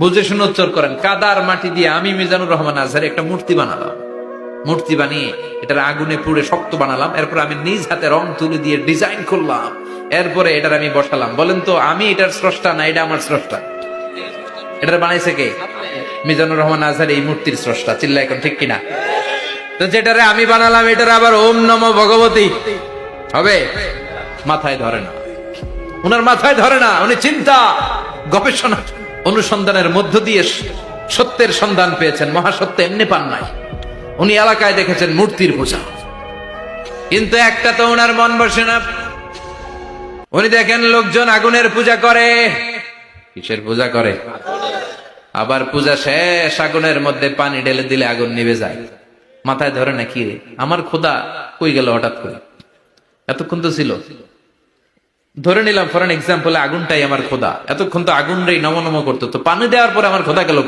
বুঝে শুনে উচ্চার করেন, কাদার মাটি দিয়ে আমি মিজানুর রহমান আজহার একটা মূর্তি বানালাম। মূর্তি বানিয়ে এটার আগুনে পুড়ে শক্ত বানালাম, এরপর আমি নিজ হাতে রং তুলে দিয়ে ডিজাইন করলাম, এরপরে এটার আমি বসালাম। বলেন তো, আমি এটার স্রষ্টা না, এটা আমার স্রষ্টা? এটার বানাইছে কে? মিজানুর রহমান আজহার এই মূর্তির স্রষ্টা, চিল্লা এখন ঠিক কিনা? তো যেটারে আমি বানালাম, এটার আবার ওম নম ভগবতী। হবে? মাথায় ধরে না। ওনার মাথায় ধরে না, উনি চিন্তা, গবেষণা। অনুসন্ধানের মধ্য দিয়ে সত্যের সন্ধান পেয়েছেন। মহাসত্য এমনি পান নাই। উনি এলাকায় দেখেছেন মূর্তির পূজা। কিন্তু একটা তো ওনার মন বসে না। উনি দেখেন লোকজন আগুনের পূজা করে। কিসের পূজা করে? আবার পূজা শেষ, আগুনের মধ্যে পানি ঢেলে দিলে আগুন নিভে যায়। মাথায় ধরে না, কি রে? আমার খোদা কই গেল হঠাৎ করে? এতক্ষণ তো ছিল। ধরে নিলাম ফর এক্সাম্পল আগুনটাই আমার খোদা। এতক্ষণ তো আগুন রে নম নম করতো। তো পানি দেওয়ার পরে আমার খোদা গেল